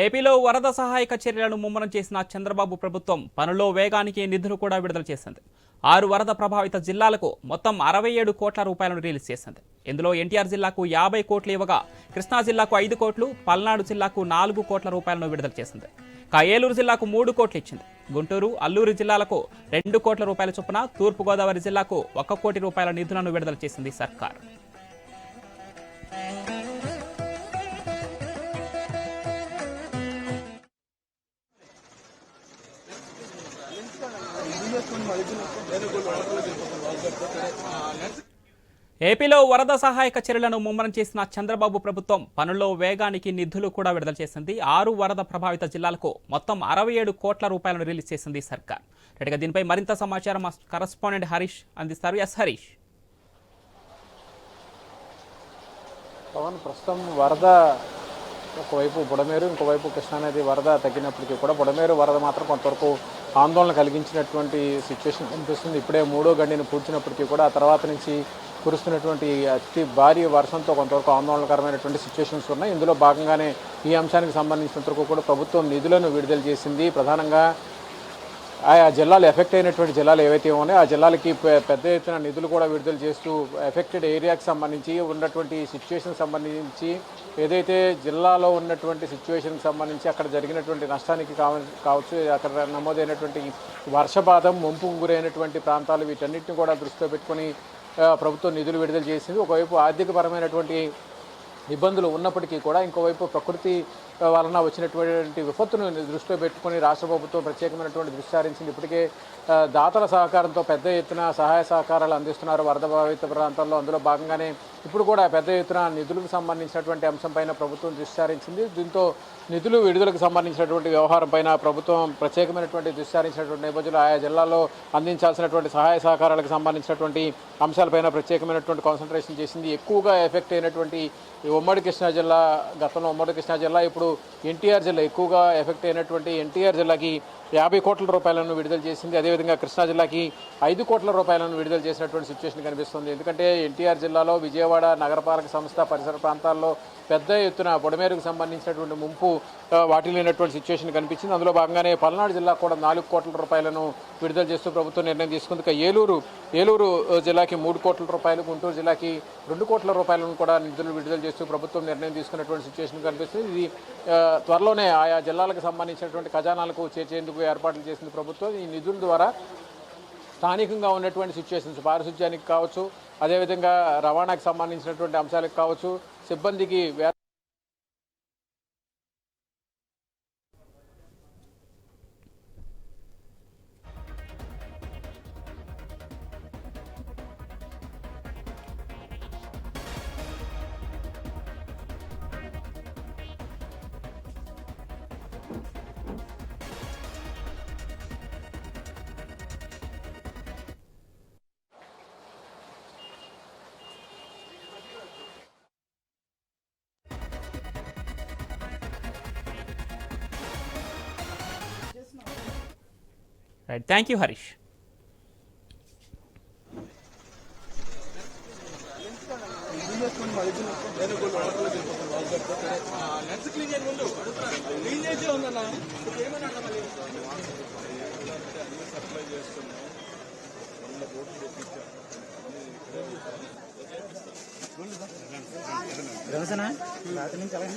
ఏపీలో వరద సహాయక చర్యలను ముమ్మరం చేసిన చంద్రబాబు ప్రభుత్వం పనుల్లో వేగానికి నిధులు కూడా విడుదల చేసింది. ఆరు వరద ప్రభావిత జిల్లాలకు మొత్తం అరవై ఏడు కోట్ల రూపాయలను రిలీజ్ చేసింది. ఇందులో ఎన్టీఆర్ జిల్లాకు యాభై కోట్లు ఇవ్వగా కృష్ణా జిల్లాకు ఐదు కోట్లు పల్నాడు జిల్లాకు నాలుగు కోట్ల రూపాయలను విడుదల చేసింది. ఏలూరు జిల్లాకు మూడు కోట్లు ఇచ్చింది. గుంటూరు అల్లూరు జిల్లాలకు రెండు కోట్ల రూపాయల చొప్పున తూర్పుగోదావరి జిల్లాకు ఒక కోటి రూపాయల నిధులను విడుదల చేసింది సర్కార్. ఏపీలో వరద సహాయక చర్యలను ముమ్మరం చేసిన చంద్రబాబు ప్రభుత్వం పనుల్లో వేగానికి నిధులు కూడా విడుదల చేసింది. ఆరు వరద ప్రభావిత జిల్లాలకు మొత్తం అరవై ఏడు కోట్ల రూపాయలను రిలీజ్ చేసింది సర్కార్. రెడ్డిగా దీనిపై మరింత సమాచారం మా కరస్పాండెంట్ హరీష్ అందిస్తారు. ఎస్ హరీష్. పవన్ ప్రస్తుతం వరద ఒకవైపు బుడమేరు ఇంకోవైపు కృష్ణానది వరద తగ్గినప్పటికీ కూడా బుడమేరు వరద మాత్రం కొంతవరకు ఆందోళన కలిగించినటువంటి సిచ్యువేషన్ కనిపిస్తుంది. ఇప్పుడే మూడో గండిని పూడ్చినప్పటికీ కూడా ఆ తర్వాత నుంచి కురుస్తున్నటువంటి అతి భారీ వర్షంతో కొంతవరకు ఆందోళనకరమైనటువంటి సిచ్యువేషన్స్ ఉన్నాయి. ఇందులో భాగంగానే ఈ అంశానికి సంబంధించినంతవరకు కూడా ప్రభుత్వం నిధులను విడుదల చేసింది. ప్రధానంగా ఆయా జిల్లాలు ఎఫెక్ట్ అయినటువంటి జిల్లాలు ఏవైతే ఉన్నాయో ఆ జిల్లాలకి పెద్ద ఎత్తున నిధులు కూడా విడుదల చేస్తూ ఎఫెక్టెడ్ ఏరియాకి సంబంధించి ఉన్నటువంటి సిచ్యువేషన్ సంబంధించి ఏదైతే జిల్లాలో ఉన్నటువంటి సిచ్యువేషన్కి సంబంధించి అక్కడ జరిగినటువంటి నష్టానికి కావ కావచ్చు అక్కడ నమోదైనటువంటి వర్షపాతం ముంపు గురైనటువంటి ప్రాంతాలు వీటన్నిటిని కూడా దృష్టిలో పెట్టుకొని ప్రభుత్వం నిధులు విడుదల చేసింది. ఒకవైపు ఆర్థికపరమైనటువంటి ఇబ్బందులు ఉన్నప్పటికీ కూడా ఇంకోవైపు ప్రకృతి వలన వచ్చినటువంటి విపత్తును దృష్టిలో పెట్టుకొని రాష్ట్ర ప్రభుత్వం ప్రత్యేకమైనటువంటి దృష్టి సారించింది ఇప్పటికే దాతల సహకారంతో పెద్ద ఎత్తున సహాయ సహకారాలు అందిస్తున్నారు వరద బాధిత ప్రాంతాల్లో. అందులో భాగంగానే ఇప్పుడు కూడా పెద్ద ఎత్తున నిధులకు సంబంధించినటువంటి అంశంపైన ప్రభుత్వం దృష్టి సారించింది దీంతో నిధులు విడుదలకు సంబంధించినటువంటి వ్యవహారం పైన ప్రభుత్వం ప్రత్యేకమైనటువంటి దృష్టి సారించినటువంటి నేపథ్యంలో ఆయా జిల్లాల్లో అందించాల్సినటువంటి సహాయ సహకారాలకు సంబంధించినటువంటి అంశాలపైన ప్రత్యేకమైనటువంటి కాన్సన్ట్రేషన్ చేసింది. ఎక్కువగా ఎఫెక్ట్ అయినటువంటి ఉమ్మడి కృష్ణా జిల్లా గతంలో ఉమ్మడి కృష్ణా జిల్లా ఇప్పుడు ఎన్టీఆర్ జిల్లా ఎక్కువగా ఎఫెక్ట్ అయినటువంటి ఎన్టీఆర్ జిల్లాకి యాభై కోట్ల రూపాయలను విడుదల చేసింది. అదేవిధంగా కృష్ణా జిల్లాకి ఐదు కోట్ల రూపాయలను విడుదల చేసినటువంటి సిచ్యువేషన్ కనిపిస్తుంది. ఎందుకంటే ఎన్టీఆర్ జిల్లాలో విజయవాడ నగరపాలక సంస్థ పరిసర ప్రాంతాల్లో పెద్ద ఎత్తున బొడమేరుకు సంబంధించినటువంటి ముంపు వాటి వాటిల్లినటువంటి సిచ్యువేషన్ కనిపించింది. అందులో భాగంగానే పల్నాడు జిల్లా కూడా నాలుగు కోట్ల రూపాయలను విడుదల చేస్తూ ప్రభుత్వం నిర్ణయం తీసుకుంది. ఏలూరు ఏలూరు జిల్లాకి మూడు కోట్ల రూపాయలు గుంటూరు జిల్లాకి రెండు కోట్ల రూపాయలను కూడా నిధులు విడుదల చేస్తూ ప్రభుత్వం నిర్ణయం తీసుకున్నటువంటి సిచ్యువేషన్ కనిపిస్తుంది. ఇది త్వరలోనే ఆయా జిల్లాలకు సంబంధించినటువంటి ఖజానాలకు చేర్చేందుకు ఏర్పాట్లు చేసింది ప్రభుత్వం. ఈ నిధుల ద్వారా స్థానికంగా ఉన్నటువంటి సిచ్యువేషన్స్ పారిశుధ్యానికి కావచ్చు అదేవిధంగా రవాణాకు సంబంధించినటువంటి అంశాలకు కావచ్చు సిబ్బందికి Right. Thank you, Harish. రాత్రి నుంచి అలాగే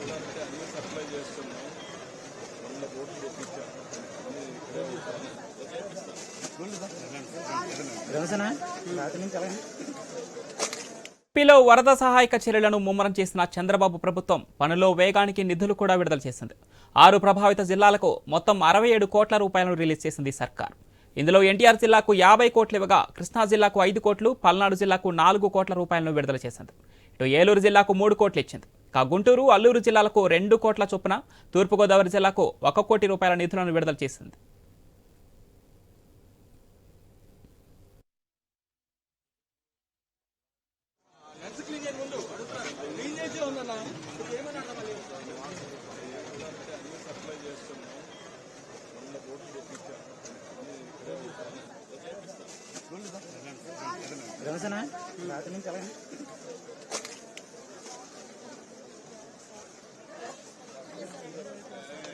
అన్న అన్న వెనకరా అన్న అన్న ఏపీలో వరద సహాయక చర్యలను ముమ్మరం చేసిన చంద్రబాబు ప్రభుత్వం పనుల్లో వేగానికి నిధులు కూడా విడుదల చేసింది. ఆరు ప్రభావిత జిల్లాలకు మొత్తం అరవై ఏడు కోట్ల రూపాయలను రిలీజ్ చేసింది సర్కార్. ఇందులో ఎన్టీఆర్ జిల్లాకు యాభై కోట్లు ఇవ్వగా కృష్ణా జిల్లాకు ఐదు కోట్లు పల్నాడు జిల్లాకు నాలుగు కోట్ల రూపాయలను విడుదల చేసింది. ఇటు ఏలూరు జిల్లాకు మూడు కోట్లు ఇచ్చింది. ఇక గుంటూరు అల్లూరు జిల్లాలకు రెండు కోట్ల చొప్పున తూర్పుగోదావరి జిల్లాకు ఒక కోటి రూపాయల నిధులను విడుదల చేసింది. రాత్రి నుంచి అలాగే